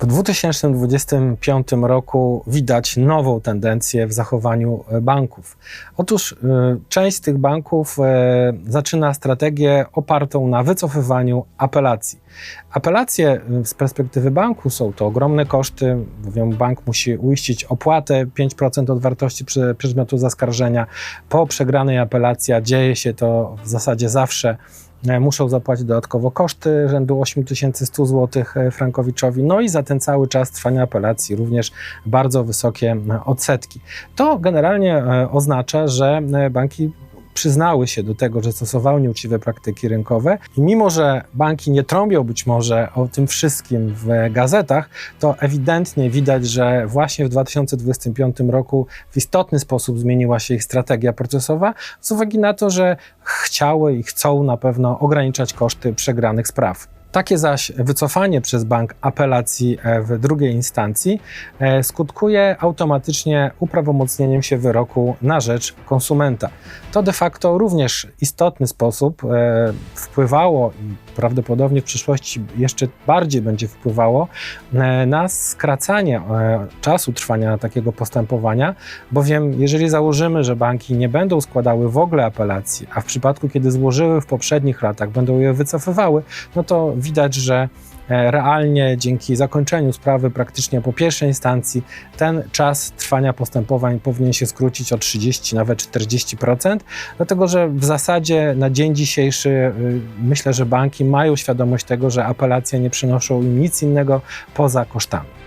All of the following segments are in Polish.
W 2025 roku widać nową tendencję w zachowaniu e, banków. Otóż y, część z tych banków y, zaczyna strategię opartą na wycofywaniu apelacji. Apelacje z perspektywy banku są to ogromne koszty, bowiem bank musi uiścić opłatę 5% od wartości przedmiotu zaskarżenia. Po przegranej apelacji, dzieje się to w zasadzie zawsze, E, muszą zapłacić dodatkowo koszty rzędu 8100 zł e, Frankowiczowi, no i za ten cały czas trwania apelacji również bardzo wysokie e, odsetki. To generalnie oznacza, że banki przyznały się do tego, że stosowały nieuczciwe praktyki rynkowe i mimo, że banki nie trąbią być może o tym wszystkim w gazetach, to ewidentnie widać, że właśnie w 2025 roku w istotny sposób zmieniła się ich strategia procesowa z uwagi na to, że chciały i chcą na pewno ograniczać koszty przegranych spraw. Takie zaś wycofanie przez bank apelacji e, w drugiej instancji e, skutkuje automatycznie uprawomocnieniem się wyroku na rzecz konsumenta. To de facto również istotny sposób e, wpływało i prawdopodobnie w przyszłości jeszcze bardziej będzie wpływało na skracanie czasu trwania takiego postępowania, bowiem jeżeli założymy, że banki nie będą składały w ogóle apelacji, a w przypadku kiedy złożyły w poprzednich latach będą je wycofywały, no to widać, że e, realnie dzięki zakończeniu sprawy praktycznie po pierwszej instancji ten czas trwania postępowań powinien się skrócić o 30, nawet 40%, dlatego że w zasadzie na dzień dzisiejszy y, myślę, że banki mają świadomość tego, że apelacje nie przynoszą im nic innego poza kosztami.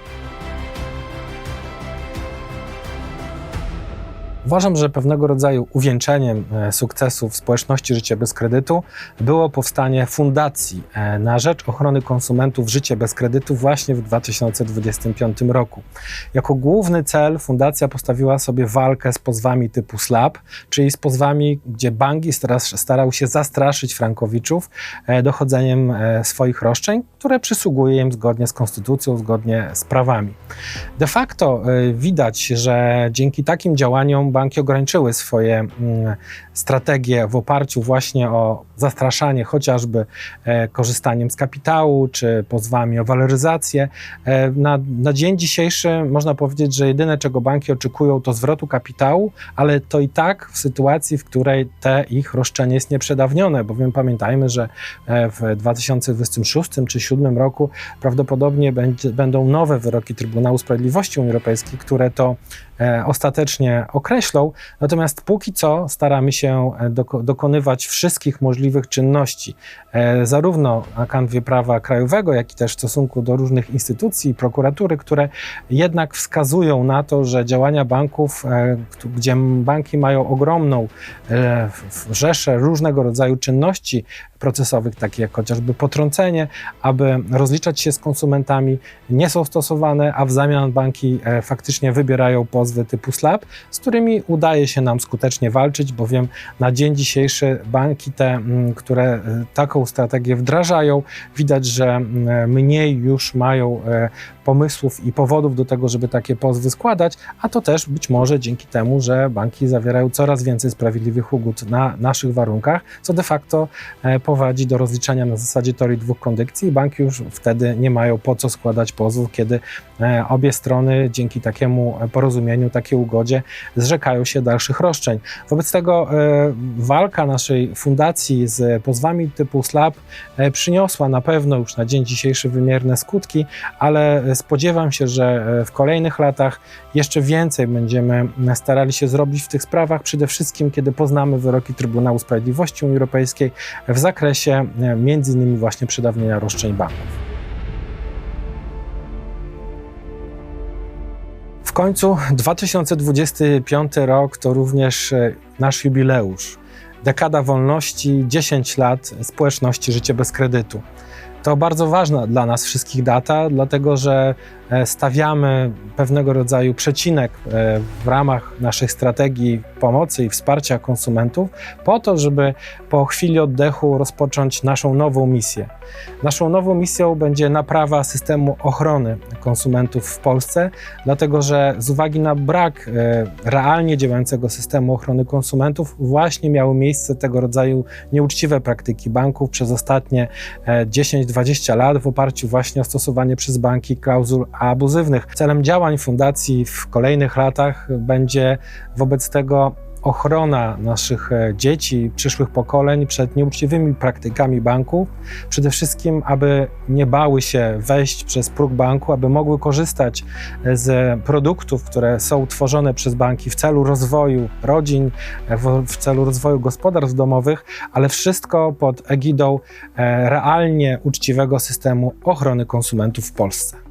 Uważam, że pewnego rodzaju uwieńczeniem e, sukcesu w społeczności Życie bez kredytu było powstanie Fundacji e, na rzecz ochrony konsumentów Życie bez kredytu właśnie w 2025 roku. Jako główny cel Fundacja postawiła sobie walkę z pozwami typu SLAP, czyli z pozwami, gdzie banki starał się zastraszyć frankowiczów e, dochodzeniem swoich roszczeń, które przysługuje im zgodnie z konstytucją, zgodnie z prawami. De facto widać, że dzięki takim działaniom banki ograniczyły swoje mm, strategie w oparciu właśnie o zastraszanie chociażby e, korzystaniem z kapitału czy pozwami o waloryzację. E, na, na dzień dzisiejszy można powiedzieć, że jedyne czego banki oczekują to zwrotu kapitału, ale to i tak w sytuacji, w której te ich roszczenie jest nieprzedawnione, bowiem pamiętajmy, że e, w 2026 czy 2027 roku prawdopodobnie będzie, będą nowe wyroki Trybunału Sprawiedliwości Unii Europejskiej, które to ostatecznie określą. Natomiast póki co staramy się dokonywać wszystkich możliwych czynności, e, zarówno na kanwie prawa krajowego, jak i też w stosunku do różnych instytucji, prokuratury, które jednak wskazują na to, że działania banków, e, gdzie banki mają ogromną e, rzeszę różnego rodzaju czynności procesowych, takie jak chociażby potrącenie, aby rozliczać się z konsumentami, nie są stosowane, a w zamian banki faktycznie wybierają pozwy typu SLAP, z którymi udaje się nam skutecznie walczyć, bowiem na dzień dzisiejszy banki te które e, taką strategię wdrażają, widać, że mniej już mają e, pomysłów i powodów do tego, żeby takie pozwy składać, a to też być może dzięki temu, że banki zawierają coraz więcej sprawiedliwych ugód na naszych warunkach, co de facto e, prowadzi do rozliczania na zasadzie teorii dwóch kondycji i banki już wtedy nie mają po co składać pozwów, kiedy obie strony dzięki takiemu porozumieniu, takiej ugodzie zrzekają się dalszych roszczeń. Wobec tego walka naszej fundacji z pozwami typu SLAP e, przyniosła na pewno już na dzień dzisiejszy wymierne skutki, ale spodziewam się, że e, w kolejnych latach jeszcze więcej będziemy starali się zrobić w tych sprawach, przede wszystkim kiedy poznamy wyroki Trybunału Sprawiedliwości Unii Europejskiej w zakresie e, między innymi właśnie przedawnienia roszczeń banków. W końcu 2025 rok to również nasz jubileusz dekada wolności, 10 lat społeczności Życie bez kredytu. To bardzo ważna dla nas wszystkich data, dlatego że E, stawiamy pewnego rodzaju przecinek e, w ramach naszych strategii pomocy i wsparcia konsumentów, po to, żeby po chwili oddechu rozpocząć naszą nową misję. Naszą nową misją będzie naprawa systemu ochrony konsumentów w Polsce, dlatego że z uwagi na brak e, realnie działającego systemu ochrony konsumentów, właśnie miały miejsce tego rodzaju nieuczciwe praktyki banków przez ostatnie 10-20 20 lat w oparciu właśnie o stosowanie przez banki klauzul abuzywnych. Celem działań fundacji w kolejnych latach będzie wobec tego ochrona naszych e, dzieci, przyszłych pokoleń przed nieuczciwymi praktykami banków. Przede wszystkim, aby nie bały się wejść przez próg banku, aby mogły korzystać z produktów, które są tworzone przez banki w celu rozwoju rodzin, e, w, celu rozwoju gospodarstw domowych, ale wszystko pod egidą e, realnie uczciwego systemu ochrony konsumentów w Polsce.